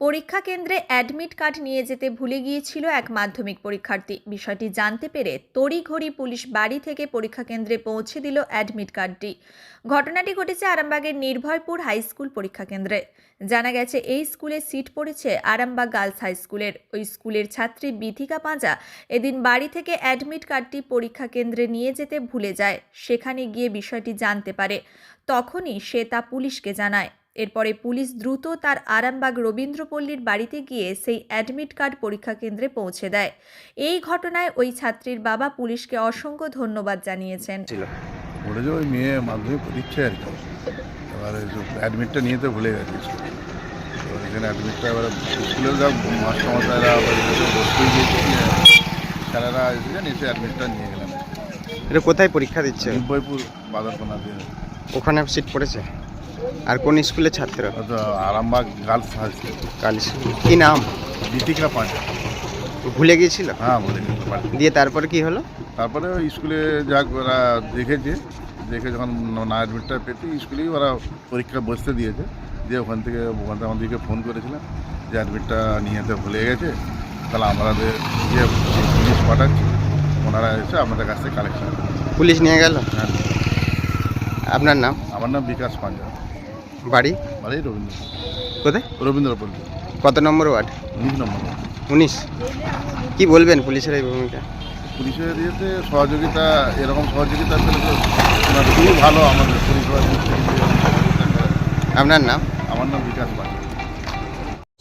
পরীক্ষা কেন্দ্রে admit card নিয়ে যেতে ভুলে গিয়েছিল এক মাধ্যমিক পরীক্ষার্থী। বিষয়টি জানতে পেরে তড়িঘড়ি পুলিশ বাড়ি থেকে পরীক্ষা কেন্দ্রে পৌঁছে দিল অ্যাডমিট কার্ডটি। ঘটনাটি ঘটেছে আরামবাগের নির্ভয়পুর হাই স্কুল পরীক্ষা কেন্দ্রে। জানা গেছে, এই স্কুলে সিট পড়েছে আরামবাগ গার্লস হাই স্কুলের। ওই স্কুলের ছাত্রী বিথিকা পাঁজা এদিন বাড়ি থেকে অ্যাডমিট কার্ডটি পরীক্ষা কেন্দ্রে নিয়ে যেতে ভুলে যায়। সেখানে গিয়ে বিষয়টি জানতে পারে। তখনই সে তা পুলিশকে জানায়। এরপরে পুলিশ দ্রুত তার আরামবাগ রবীন্দ্রপল্লীর বাড়িতে গিয়ে সেই অ্যাডমিট কার্ড পরীক্ষা কেন্দ্রে পৌঁছে দেয়। এই ঘটনায় ওই ছাত্রীর বাবা পুলিশকে অসংখ্য ধন্যবাদ জানিয়েছেন। ওই মেয়ে মাধ্যমিক দিচ্ছে আর কি। এবারে অ্যাডমিটটা নিয়ে তো ভুলে গেছে। এখানে অ্যাডমিটটা এবারে স্কুলের যা মাস্টারমশাইরা বসতেই গিয়েছে স্যারেরা এসেছেন এসে অ্যাডমিটটা নিয়ে গেলেন এটা কোথায় পরীক্ষা দিচ্ছে? দিয়ে। ওখানে সিট পড়েছে? আর কোন স্কুলের ছাত্র? হয়তো আরামবাগ গার্লস হাই কি নাম? দীপিকা পাঁচা। ভুলে গিয়েছিল? হ্যাঁ দিতে দিয়ে তারপরে কি হলো? তারপরে স্কুলে যাক ওরা দেখেছে দেখে যখন না অ্যাডমিটটা পেতে স্কুলেই ওরা পরীক্ষা বসতে দিয়েছে। দিয়ে ওখান থেকে ওখান থেকে আমাদেরকে ফোন করেছিলাম যে অ্যাডমিটটা নিয়ে যেতে ভুলে গেছে। তাহলে আমাদের যে পুলিশ পাঠাচ্ছি ওনারা এসে আমাদের কাছ থেকে কালেকশন পুলিশ নিয়ে গেল? হ্যাঁ। আপনার নাম? আমার নাম বিকাশ পাঞ্জা বাড়ি? বাড়ি রবীন্দ্র কোথায়? রবীন্দ্রপল্লী কত নম্বর ওয়ার্ড? উনিশ নম্বর। উনিশ। কি বলবেন পুলিশের এই ভূমিকা? পুলিশের ইয়েতে সহযোগিতা এরকম সহযোগিতা পেলে তো খুবই ভালো আমাদের পরিষেবা। আপনার নাম? আমার নাম বিকাশ